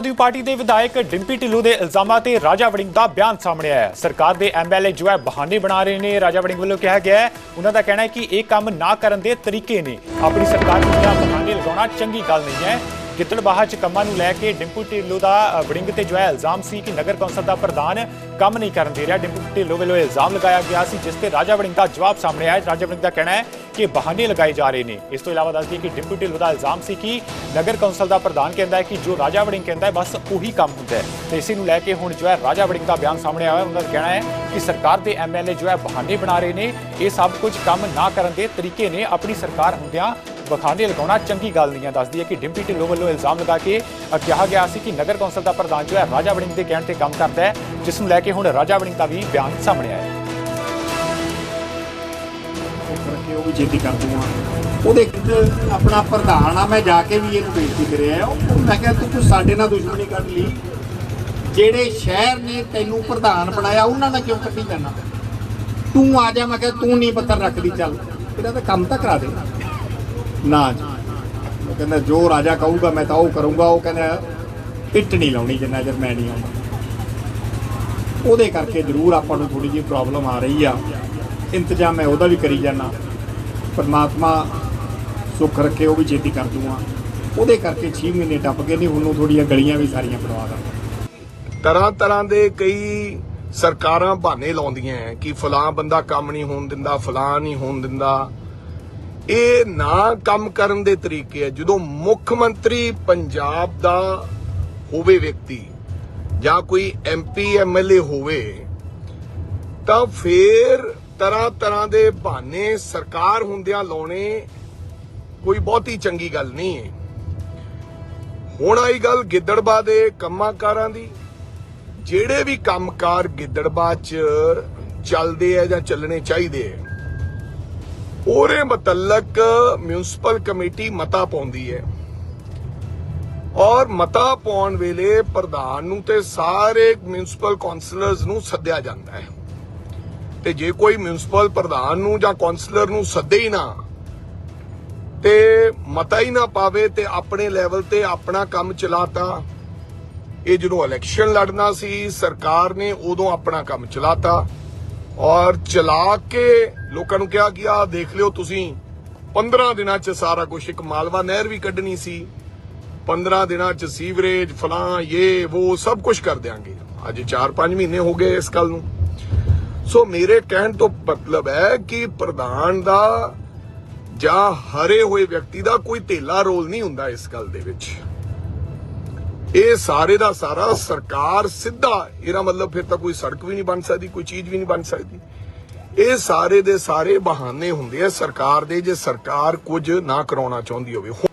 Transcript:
ਆਦਮੀ party ਦੇ ਵਿਧਾਇਕ ਡਿੰਪੀ ਢਿੱਲੋਂ ਦੇ ਇਲਜ਼ਾਮਾਂ ਤੇ ਰਾਜਾ ਵੜਿੰਗ ਦਾ ਬਿਆਨ ਸਾਹਮਣੇ ਆਇਆ ਹੈ। ਸਰਕਾਰ ਦੇ ਐਮਐਲਏ ਜੋ ਹੈ ਬਹਾਨੇ ਬਣਾ ਰਹੇ ਨੇ। ਰਾਜਾ ਵੜਿੰਗ ਵੱਲੋਂ ਕਿਹਾ ਗਿਆ ਹੈ, ਉਹਨਾਂ ਦਾ ਕਹਿਣਾ ਹੈ ਕਿ ਇਹ ਕੰਮ ਨਾ ਕਰਨ ਦੇ ਤਰੀਕੇ ਨੇ। ਆਪਣੀ ਸਰਕਾਰ ਨੂੰ ਜਾਂ ਬਹਾਨੇ ਲਗਾਉਣਾ ਚੰਗੀ ਗੱਲ ਨਹੀਂ ਹੈ। ਗਿੱਦੜਬਾਹਾ ਚ ਕੰਮਾਂ ਨੂੰ ਲੈ ਕੇ ਡਿੰਪੂ ਢਿੱਲੋਂ ਦਾ ਵੜਿੰਗ ਤੇ ਜੋ ਹੈ ਇਲਜ਼ਾਮ ਸੀ ਕਿ ਨਗਰ ਕੌਂਸਲ ਦਾ ਪ੍ਰਧਾਨ ਕੰਮ ਨਹੀਂ ਕਰਨ ਦੇ ਰਿਹਾ। ਡਿੰਪੂ ਢਿੱਲੋਂ ਵੱਲੋਂ ਇਲਜ਼ਾਮ ਲਗਾਇਆ ਗਿਆ ਸੀ, ਜਿਸ ਤੇ ਰਾਜਾ ਵੜਿੰਗ ਦਾ ਜਵਾਬ ਸਾਹਮਣੇ ਆਇਆ ਰਾਜਾ ਵੜਿੰਗ ਦਾ ਕਹਿਣਾ ਹੈ ਕਿ ਬਹਾਨੇ ਲਗਾਏ ਜਾ ਰਹੇ ਨੇ। ਇਸ ਤੋਂ ਇਲਾਵਾ ਦੱਸ ਦਈਏ ਕਿ ਡਿੰਪੂ ਢਿੱਲੋਂ ਦਾ ਇਲਜ਼ਾਮ ਸੀ ਕਿ ਨਗਰ ਕੌਂਸਲ ਦਾ ਪ੍ਰਧਾਨ ਕਹਿੰਦਾ ਹੈ ਕਿ ਜੋ ਰਾਜਾ ਵੜਿੰਗ ਕਹਿੰਦਾ ਹੈ, ਬਸ ਉਹੀ ਕੰਮ ਹੁੰਦਾ ਹੈ। ਤੇ ਇਸੇ ਨੂੰ ਲੈ ਕੇ ਹੁਣ ਜੋ ਹੈ ਰਾਜਾ ਵੜਿੰਗ ਦਾ ਬਿਆਨ ਸਾਹਮਣੇ ਆਇਆ ਉਹਨਾਂ ਦਾ ਕਹਿਣਾ ਹੈ ਕਿ ਸਰਕਾਰ ਦੇ ਐਮਐਲਏ ਜੋ ਹੈ ਬਹਾਨੇ ਬਣਾ ਰਹੇ ਨੇ। ਇਹ ਸਭ ਕੁਝ ਕੰਮ ਨਾ ਕਰਨ ਦੇ ਤਰੀਕੇ ਨੇ। ਆਪਣੀ ਸਰਕਾਰ ਹੁੰਦਿਆਂ ਬਖਾਨੇ ਲਗਾਉਣਾ ਚੰਗੀ ਗੱਲ ਨਹੀਂ ਹੈ। ਦੱਸਦੀ ਹੈ ਕਿ ਡਿੰਪੀ ਢਿੱਲੋਂ ਵੱਲੋਂ ਇਲਜ਼ਾਮ ਲਗਾ ਕੇ ਕਿਹਾ ਗਿਆ ਸੀ ਕਿ ਨਗਰ ਕੌਂਸਲ ਦਾ ਪ੍ਰਧਾਨ ਜੋ ਹੈ ਰਾਜਾ ਵੜਿੰਗ ਦੇ ਕਹਿਣ ਤੇ ਕੰਮ ਕਰਦਾ ਹੈ, ਜਿਸ ਨੂੰ ਲੈ ਕੇ ਹੁਣ ਰਾਜਾ ਵੜਿੰਗ ਦਾ ਵੀ ਬਿਆਨ ਸਾਹਮਣੇ ਆਇਆ ਹੈ ਉਹ ਵੀ ਛੇਤੀ ਕਰ ਦੂੰਗਾ ਉਹਦੇ ਇੱਕ ਆਪਣਾ ਪ੍ਰਧਾਨ ਆ, ਮੈਂ ਜਾ ਕੇ ਵੀ ਇਹਨੂੰ ਬੇਨਤੀ ਕਰਿਆ ਉਹ ਮੈਂ ਕਿਹਾ, ਤੂੰ ਕੋਈ ਸਾਡੇ ਨਾਲ ਦੁਸ਼ਮਣੀ ਕਰ ਲਈ। ਜਿਹੜੇ ਸ਼ਹਿਰ ਨੇ ਤੈਨੂੰ ਪ੍ਰਧਾਨ ਬਣਾਇਆ, ਉਹਨਾਂ ਨਾਲ ਕਿਉਂ ਕੱਢੀ ਜਾਣਾ? ਤੂੰ ਆ ਜਾ, ਮੈਂ ਕਿਹਾ, ਤੂੰ ਨਹੀਂ ਪੱਤਰ ਰੱਖਦੀ ਚੱਲ। ਇਹਦਾ ਤਾਂ ਕੰਮ ਤਾਂ ਕਰਾ ਦੇ। ਨਾ ਜੀ। ਉਹ ਕਹਿੰਦਾ, ਜੋ ਰਾਜਾ ਕਹੂਗਾ, ਮੈਂ ਤਾਂ ਉਹ ਕਰੂੰਗਾ। ਉਹ ਕਹਿੰਦਾ, ਇੱਟ ਨਹੀਂ ਲਾਉਣੀ ਜਿੰਨਾ ਚਿਰ ਮੈਂ ਨਹੀਂ ਆਉਂਦਾ। ਉਹਦੇ ਕਰਕੇ ਜ਼ਰੂਰ ਆਪਾਂ ਨੂੰ ਥੋੜੀ ਜਿਹੀ ਪ੍ਰੋਬਲਮ ਆ ਰਹੀ ਆ। ਇੰਤਜ਼ਾਮ ਮੈਂ ਉਹਦਾ ਵੀ ਕਰੀ ਜਾਣਾ ਪਰਮਾਤਮਾ ਸੁੱਖ ਰੱਖੇ, ਉਹ ਵੀ ਛੇਤੀ ਕਰ ਦੂੰਗਾ। ਉਹਦੇ ਕਰਕੇ 6 ਮਹੀਨੇ ਟੱਪ ਗਏ ਨਹੀਂ ਉਹਨੂੰ ਥੋੜੀਆਂ ਗਲੀਆਂ ਵੀ ਸਾਰੀਆਂ ਬਣਵਾ ਦਾਂ। ਤਰ੍ਹਾਂ ਤਰ੍ਹਾਂ ਦੇ ਕਈ ਸਰਕਾਰਾਂ ਬਹਾਨੇ ਲਾਉਂਦੀਆਂ ਕਿ ਫਲਾਂ ਬੰਦਾ ਕੰਮ ਨਹੀਂ ਹੋਣ ਦਿੰਦਾ, ਫਲਾਂ ਨਹੀਂ ਹੋਣ ਦਿੰਦਾ। ਇਹ ਨਾ ਕੰਮ ਕਰਨ ਦੇ ਤਰੀਕੇ ਹੈ ਜਦੋਂ ਮੁੱਖ ਮੰਤਰੀ ਪੰਜਾਬ ਦਾ ਹੋਵੇ ਵਿਅਕਤੀ ਜਾਂ ਕੋਈ ਐਮਪੀ ਐਮਐਲਏ ਹੋਵੇ, ਤਾਂ ਫੇਰ ਤਰ੍ਹਾਂ ਤਰ੍ਹਾਂ ਦੇ ਬਹਾਨੇ ਸਰਕਾਰ ਹੁੰਦਿਆਂ ਲਾਉਣੇ ਕੋਈ ਬਹੁਤੀ ਚੰਗੀ ਗੱਲ ਨਹੀਂ ਹੈ। ਹੁਣ ਆਈ ਗੱਲ ਗਿੱਦੜਬਾ ਦੇ ਕੰਮਾਂਕਾਰਾਂ ਦੀ। ਜਿਹੜੇ ਵੀ ਕੰਮਕਾਰ ਗਿੱਦੜਬਾ ਚ ਚੱਲਦੇ ਆ ਜਾਂ ਚੱਲਣੇ ਚਾਹੀਦੇ ਆ, ਉਹਦੇ ਮਤਲਕ ਮਿਊਨਿਸਪਲ ਕਮੇਟੀ ਮਤਾ ਪਾਉਂਦੀ ਹੈ। ਔਰ ਮਤਾ ਪਾਉਣ ਵੇਲੇ ਪ੍ਰਧਾਨ ਨੂੰ ਤੇ ਸਾਰੇ ਮਿਊਨਿਸਪਲ ਕਾਉਂਸਲਰਸ ਨੂੰ ਸੱਦਿਆ ਜਾਂਦਾ ਹੈ। ਤੇ ਜੇ ਕੋਈ ਮਿਊਨਿਸਪਲ ਪ੍ਰਧਾਨ ਨੂੰ ਜਾਂ ਕਾਉਂਸਲਰ ਨੂੰ ਸੱਦੇ ਹੀ ਨਾ, ਤੇ ਮਤਾ ਹੀ ਨਾ ਪਾਵੇ ਤੇ ਆਪਣੇ ਲੈਵਲ ਤੇ ਆਪਣਾ ਕੰਮ ਚਲਾਤਾ। ਇਹ ਜਦੋਂ ਇਲੈਕਸ਼ਨ ਲੜਨਾ ਸੀ, ਸਰਕਾਰ ਨੇ ਉਦੋਂ ਆਪਣਾ ਕੰਮ ਚਲਾਤਾ। ਔਰ ਚਲਾ ਕੇ ਲੋਕਾਂ ਨੂੰ ਕਿਹਾ ਕਿ ਆ ਦੇਖ ਲਿਓ ਤੁਸੀਂ 15 ਦਿਨਾਂ ਚ ਸਾਰਾ ਕੁਝ ਇੱਕ ਮਾਲਵਾ ਨਹਿਰ ਵੀ ਕੱਢਣੀ ਸੀ। 15 ਦਿਨਾਂ ਚ ਸੀਵਰੇਜ, ਫਲਾਂ ਇਹ ਉਹ ਸਭ ਕੁਝ ਕਰ ਦਿਆਂਗੇ। ਅੱਜ 4-5 ਮਹੀਨੇ ਹੋ ਗਏ ਇਸ ਗੱਲ ਨੂੰ। ਸੋ ਮੇਰੇ ਕਹਿਣ ਤੋਂ ਮਤਲਬ ਹੈ ਕਿ ਪ੍ਰਧਾਨ ਦਾ ਜਾਂ ਹਰੇ ਹੋਏ ਵਿਅਕਤੀ ਦਾ ਕੋਈ ਢੇਲਾ ਰੋਲ ਨਹੀਂ ਹੁੰਦਾ ਇਸ ਗੱਲ ਦੇ ਵਿੱਚ। ਇਹ ਸਾਰੇ ਦਾ ਸਾਰਾ ਸਰਕਾਰ ਸਿੱਧਾ, ਇਹਦਾ ਮਤਲਬ ਫਿਰ ਤਾਂ ਕੋਈ ਸੜਕ ਵੀ ਨਹੀਂ ਬਣ ਸਕਦੀ, ਕੋਈ ਚੀਜ਼ ਵੀ ਨਹੀਂ ਬਣ ਸਕਦੀ। ਇਹ ਸਾਰੇ ਦੇ ਸਾਰੇ ਬਹਾਨੇ ਹੁੰਦੇ ਆ ਸਰਕਾਰ ਦੇ, ਜੇ ਸਰਕਾਰ ਕੁਝ ਨਾ ਕਰਾਉਣਾ ਚਾਹੁੰਦੀ ਹੋਵੇ।